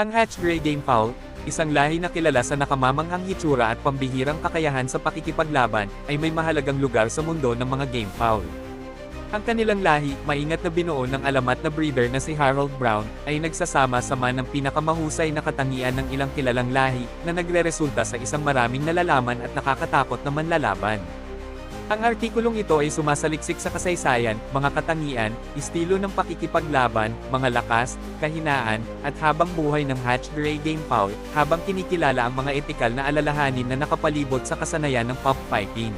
Ang Hatch Gray Game Fowl, isang lahi na kilala sa nakamamanghang hitsura at pambihirang kakayahan sa pakikipaglaban, ay may mahalagang lugar sa mundo ng mga game fowl. Ang kanilang lahi, maingat na binuo ng alamat na breeder na si Harold Brown, ay nagsasama-sama ng pinakamahusay na katangian ng ilang kilalang lahi, na nagre-resulta sa isang maraming nalalaman at nakakatakot na manlalaban. Ang artikulong ito ay sumasaliksik sa kasaysayan, mga katangian, estilo ng pakikipaglaban, mga lakas, kahinaan, at habang buhay ng Hatch Gray Game Fowl, habang kinikilala ang mga etikal na alalahanin na nakapalibot sa kasanayan ng pop fighting.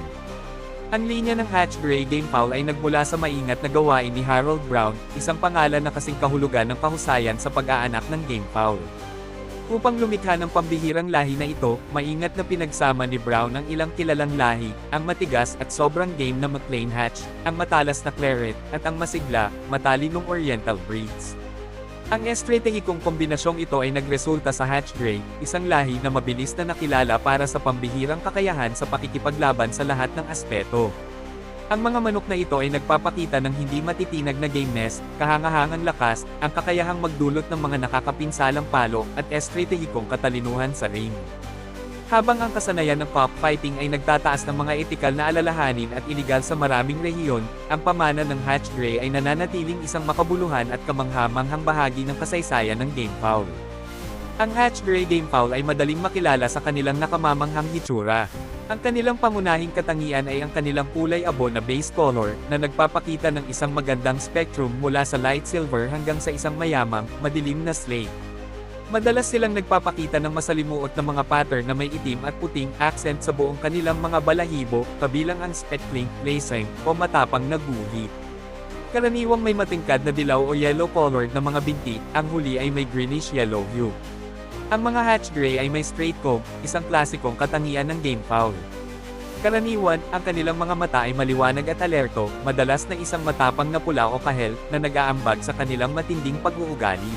Ang linya ng Hatch Gray Game Fowl ay nagmula sa maingat na gawain ni Harold Brown, isang pangalan na kasing kahulugan ng kahusayan sa pag-aanak ng game fowl. Upang lumikha ng pambihirang lahi na ito, maingat na pinagsama ni Brown ang ilang kilalang lahi, ang matigas at sobrang game na McLean Hatch, ang matalas na Claret, at ang masigla, matalinong Oriental breeds. Ang estratehikong kombinasyong ito ay nagresulta sa Hatch Gray, isang lahi na mabilis na nakilala para sa pambihirang kakayahan sa pakikipaglaban sa lahat ng aspeto. Ang mga manok na ito ay nagpapakita ng hindi matitinag na gameness, kahangahangang lakas, ang kakayahang magdulot ng mga nakakapinsalang palo, at estratehikong katalinuhan sa ring. Habang ang kasanayan ng pop fighting ay nagtataas ng mga etikal na alalahanin at iligal sa maraming rehiyon, ang pamana ng Hatch Gray ay nananatiling isang makabuluhan at kamanghamanghang bahagi ng kasaysayan ng game fowl. Ang Hatch Gray Game Fowl ay madaling makilala sa kanilang nakamamanghang hitsura. Ang kanilang pangunahing katangian ay ang kanilang kulay abo na base color, na nagpapakita ng isang magandang spectrum mula sa light silver hanggang sa isang mayamang, madilim na slate. Madalas silang nagpapakita ng masalimuot na mga pattern na may itim at puting accent sa buong kanilang mga balahibo, kabilang ang speckling, lacing, o matapang na guhit. Karaniwang may matingkad na dilaw o yellow colored na mga binti, ang huli ay may greenish yellow hue. Ang mga Hatch Gray ay may straight comb, isang klasikong katangian ng game fowl. Karaniwan, ang kanilang mga mata ay maliwanag at alerto, madalas na isang matapang na pula o kahel, na nag-aambag sa kanilang matinding pag-uugali.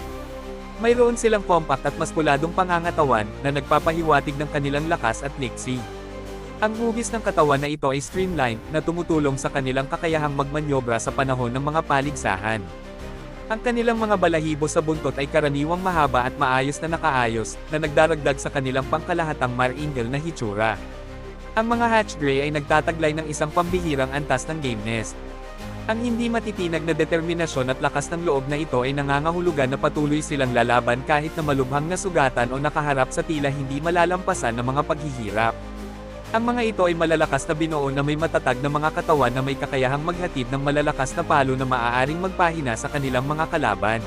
Mayroon silang compact at maskuladong pangangatawan, na nagpapahiwatig ng kanilang lakas at liksi. Ang hugis ng katawan na ito ay streamlined, na tumutulong sa kanilang kakayahang magmanyobra sa panahon ng mga paligsahan. Ang kanilang mga balahibo sa buntot ay karaniwang mahaba at maayos na nakaayos, na nagdaragdag sa kanilang pangkalahatang maringal na hitsura. Ang mga Hatch Gray ay nagtataglay ng isang pambihirang antas ng gameness. Ang hindi matitinag na determinasyon at lakas ng loob na ito ay nangangahulugan na patuloy silang lalaban kahit na malubhang nasugatan o nakaharap sa tila hindi malalampasan na mga paghihirap. Ang mga ito ay malalakas na binuo na may matatag na mga katawan na may kakayahang maghatid ng malalakas na palo na maaaring magpahina sa kanilang mga kalaban.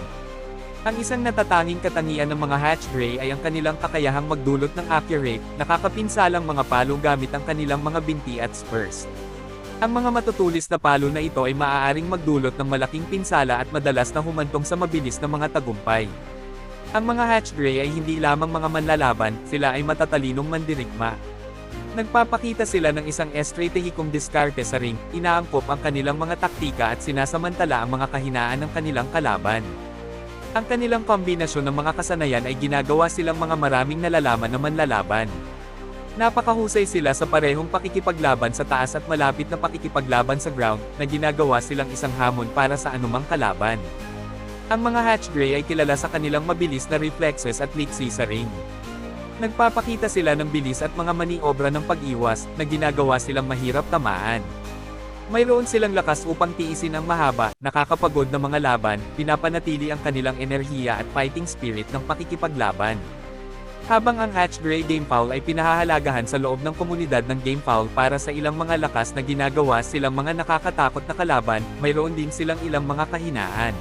Ang isang natatanging katangian ng mga Hatch Gray ay ang kanilang kakayahang magdulot ng accurate, nakakapinsalang mga palo gamit ang kanilang mga binti at spurs. Ang mga matutulis na palo na ito ay maaaring magdulot ng malaking pinsala at madalas na humantong sa mabilis na mga tagumpay. Ang mga Hatch Gray ay hindi lamang mga manlalaban, sila ay matatalinong mandirigma. Nagpapakita sila ng isang estratehikong diskarte sa ring, inaangkop ang kanilang mga taktika at sinasamantala ang mga kahinaan ng kanilang kalaban. Ang kanilang kombinasyon ng mga kasanayan ay ginagawa silang mga maraming nalalaman na manlalaban. Napakahusay sila sa parehong pakikipaglaban sa taas at malapit na pakikipaglaban sa ground, na ginagawa silang isang hamon para sa anumang kalaban. Ang mga Hatch Gray ay kilala sa kanilang mabilis na reflexes at liksi sa ring. Nagpapakita sila ng bilis at mga maniobra ng pag-iwas, na ginagawa silang mahirap tamaan. Mayroon silang lakas upang tiisin ang mahaba, nakakapagod na mga laban, pinapanatili ang kanilang enerhiya at fighting spirit ng pakikipaglaban. Habang ang Hatch Gray Game Fowl ay pinahahalagahan sa loob ng komunidad ng Game Fowl para sa ilang mga lakas na ginagawa silang mga nakakatakot na kalaban, mayroon din silang ilang mga kahinaan.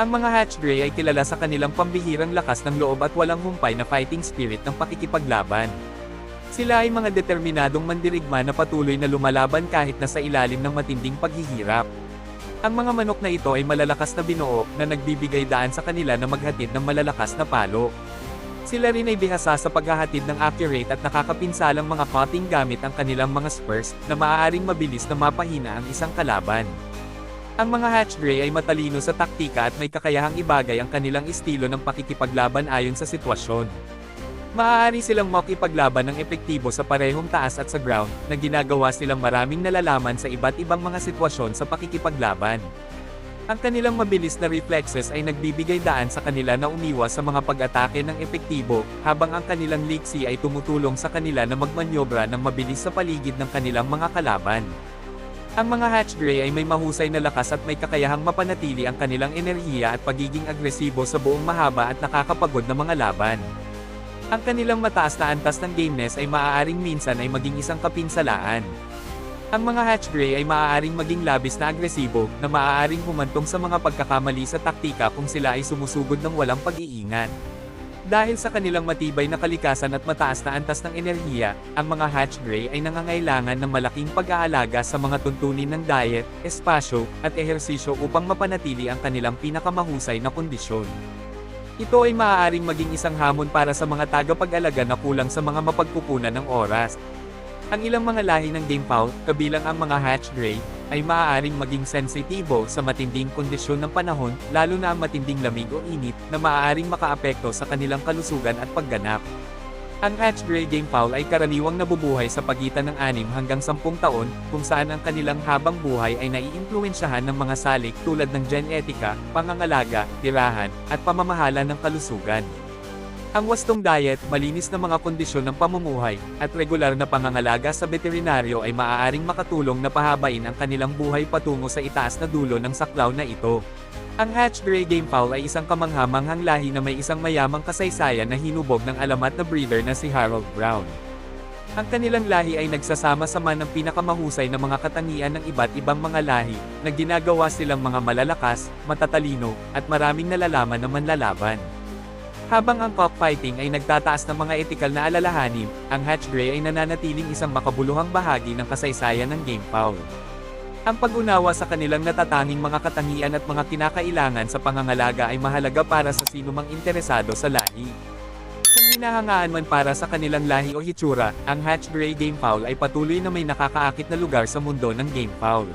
Ang mga Hatch Gray ay kilala sa kanilang pambihirang lakas ng loob at walang humpay na fighting spirit ng pakikipaglaban. Sila ay mga determinadong mandirigma na patuloy na lumalaban kahit na sa ilalim ng matinding paghihirap. Ang mga manok na ito ay malalakas na binuo, na nagbibigay daan sa kanila na maghatid ng malalakas na palo. Sila rin ay bihasa sa paghahatid ng accurate at nakakapinsalang mga cutting gamit ang kanilang mga spurs, na maaaring mabilis na mapahina ang isang kalaban. Ang mga Hatch Gray ay matalino sa taktika at may kakayahang ibagay ang kanilang estilo ng pakikipaglaban ayon sa sitwasyon. Maaari silang makipaglaban ng epektibo sa parehong taas at sa ground, na ginagawa silang maraming nalalaman sa iba't ibang mga sitwasyon sa pakikipaglaban. Ang kanilang mabilis na reflexes ay nagbibigay daan sa kanila na umiwas sa mga pag-atake ng epektibo, habang ang kanilang liksi ay tumutulong sa kanila na magmanyobra ng mabilis sa paligid ng kanilang mga kalaban. Ang mga Hatch Gray ay may mahusay na lakas at may kakayahang mapanatili ang kanilang enerhiya at pagiging agresibo sa buong mahaba at nakakapagod na mga laban. Ang kanilang mataas na antas ng gameness ay maaaring minsan ay maging isang kapinsalaan. Ang mga Hatch Gray ay maaaring maging labis na agresibo, na maaaring humantong sa mga pagkakamali sa taktika kung sila ay sumusugod ng walang pag-iingat. Dahil sa kanilang matibay na kalikasan at mataas na antas ng enerhiya, ang mga Hatch Gray ay nangangailangan ng malaking pag-aalaga sa mga tuntunin ng diet, espasyo, at ehersisyo upang mapanatili ang kanilang pinakamahusay na kondisyon. Ito ay maaaring maging isang hamon para sa mga tagapag-alaga na kulang sa mga mapagkukunan ng oras. Ang ilang mga lahi ng fowl, kabilang ang mga Hatch Gray, ay maaaring maging sensitibo sa matinding kondisyon ng panahon, lalo na ang matinding lamig o init, na maaaring makaapekto sa kanilang kalusugan at pagganap. Ang Hatch Gray game fowl ay karaniwang nabubuhay sa pagitan ng 6 hanggang 10 taon, kung saan ang kanilang habang buhay ay naiimpluwensyahan ng mga salik tulad ng genetika, pangangalaga, tirahan, at pamamahala ng kalusugan. Ang wastong diet, malinis na mga kondisyon ng pamumuhay, at regular na pangangalaga sa veterinaryo ay maaaring makatulong na pahabain ang kanilang buhay patungo sa itaas na dulo ng saklaw na ito. Ang Hatch Gray Game Fowl ay isang kamanghamanghang lahi na may isang mayamang kasaysayan na hinubog ng alamat na breeder na si Harold Brown. Ang kanilang lahi ay nagsasama-sama ng pinakamahusay na mga katangian ng iba't ibang mga lahi, na ginagawa silang mga malalakas, matatalino, at maraming nalalaman na manlalaban. Habang ang cockfighting ay nagtataas ng mga etikal na alalahanin, ang Hatch Gray ay nananatiling isang makabuluhang bahagi ng kasaysayan ng game fowl. Ang pag-unawa sa kanilang natatanging mga katangian at mga kinakailangan sa pangangalaga ay mahalaga para sa sinumang interesado sa lahi. Kung hinahangaan man para sa kanilang lahi o hitsura, ang Hatch Gray Game Fowl ay patuloy na may nakakaakit na lugar sa mundo ng game fowl.